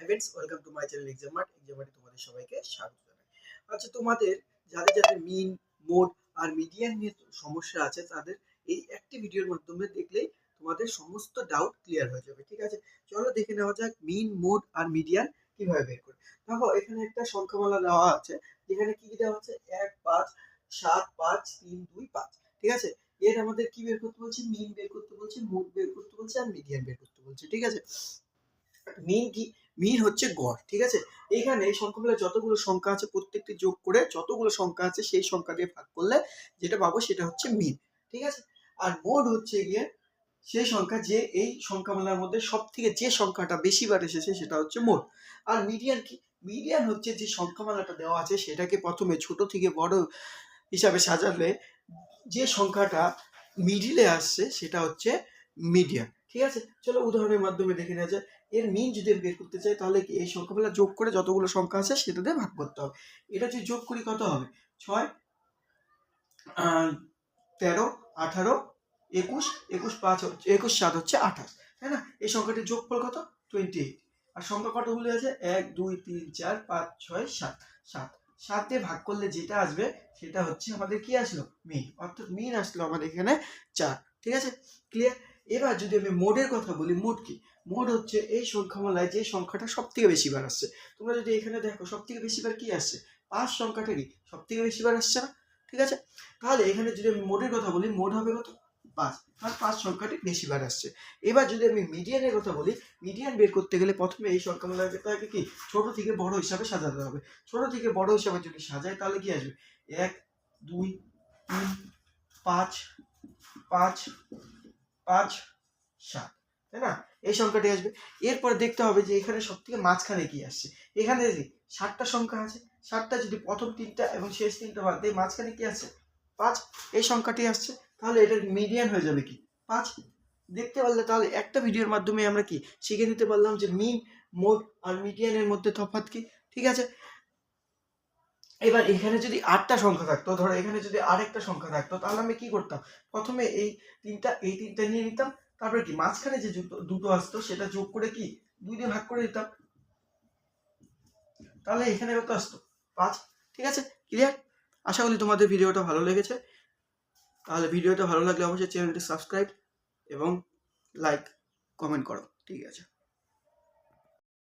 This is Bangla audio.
ওয়েলকাম জানাই। আচ্ছা সংখ্যামালা দেওয়া আছে, যেখানে কি দেওয়া সাত, পাঁচ, তিন, দুই, পাঁচ, ঠিক আছে? এর আমাদের কি বের করতে বলছে? মিন বের করতে বলছে মোড বের করতে বলছে, আর মিডিয়ান বের করতে বলছে, ঠিক আছে? মিন কি? মিন হচ্ছে গড়, ঠিক আছে? এখানে এই সংখ্যাগুলো যতগুলো সংখ্যা আছে, প্রত্যেকটি যোগ করে যতগুলো সংখ্যা আছে, সেই সংখ্যা দিয়ে ভাগ করলে যেটা পাবো সেটা হচ্ছে মিন ঠিক আছে? আর মোড হচ্ছে গিয়ে সেই সংখ্যা যে এই সংখ্যামালার মধ্যে সব থেকে যে সংখ্যাটা বেশি বার এসেছে সেটা হচ্ছে মোড আর মিডিয়ান কি? মিডিয়ান হচ্ছে যে সংখ্যামালাটা দেওয়া আছে সেটাকে প্রথমে ছোট থেকে বড় হিসাবে সাজালে যে সংখ্যাটা মিডিলে আসছে সেটা হচ্ছে মিডিয়ান। ঠিক আছে? চলো উদাহরণের মাধ্যমে দেখে নেওয়া যায় এর মিন যদি আমি বের করতে চাই, তাহলে কি এই সংখ্যাগুলো যোগ করে যতগুলো সংখ্যা আছে সেটা দিয়ে ভাগ করতে হবে। এটা যদি যোগ করি কত হবে? ছয় তেরো, আঠারো, একুশ একুশ পাঁচ হচ্ছে, একুশ সাত হচ্ছে আঠাশ, তাই না? এই সংখ্যাটির যোগফল কত? টোয়েন্টি এইট আর সংখ্যা কতগুলো আছে এক, দুই, তিন, চার, পাঁচ, ছয়, সাত। সাত। সাত দিয়ে ভাগ করলে যেটা আসবে, সেটা হচ্ছে আমাদের কি আসলো? মিন অর্থাৎ মিন আসলো আমাদের এখানে চার। ঠিক আছে? ক্লিয়ার এবার যদি আমি মোডের কথা বলি, মোড কি? মোড হচ্ছে এই সংখ্যামালায় যে সংখ্যাটা সব থেকে বেশি বার আসছে। তোমরা যদি এখানে দেখো সব থেকে বেশি বার কি আসছে? পাঁচ সংখ্যাটা কি? সব থেকে বেশি বার আসছে না? ঠিক আছে? তাহলে এখানে যদি আমি মোডের কথা বলি, মোড হবে কত? পাঁচ। আর পাঁচ সংখ্যাটি বেশি বার আসছে। এবার যদি আমি মিডিয়ানের কথা বলি, মিডিয়ান বের করতে গেলে প্রথমে এই সংখ্যামালাটাকে কি? ছোট থেকে বড় হিসাবে সাজাতে হবে। ছোট থেকে বড় হিসাবে যদি সাজায় তাহলে কি আসবে? এক, দুই, তিন, পাঁচ পাঁচ পাঁচ, সাত, তাই না? এই সংখ্যাটি আসবে। এরপর দেখতে হবে যে এখানে সব থেকে মাঝখানে কি আসছে। এখানে যে ষাটটা সংখ্যা আছে ষাটটা যদি প্রথম তিনটা এবং শেষ তিনটা বাদ দিয়ে মাঝখানে কি আসছে? পাঁচ, এই সংখ্যাটি আসছে। তাহলে এটার মিডিয়ান হয়ে যাবে কি? পাঁচ। দেখতে পারলে তাহলে একটা ভিডিওর মাধ্যমে আমরা কি শিখে নিতে পারলাম যে মিন মোড আর মিডিয়ানের মধ্যে তফাৎ কি? ঠিক আছে? এবার এখানে যদি আটটা সংখ্যা থাকতো, ধরো এখানে যদি আরেকটা সংখ্যা থাকতো, তাহলে আমি কি করতাম? প্রথমে এই তিনটা এই তিনটা নিয়ে নিতাম, তারপরে কি? মাঝখানে যে দুটো আসতো, সেটা যোগ করে কি? দুই দিয়ে ভাগ করে দিতাম তাহলে এখানে কত আসতো? পাঁচ। ঠিক আছে? ক্লিয়ার আশা করি তোমাদের ভিডিওটা ভালো লেগেছে। তাহলে ভিডিওটা ভালো লাগলে অবশ্যই চ্যানেলটি সাবস্ক্রাইব এবং লাইক, কমেন্ট করো। ঠিক আছে?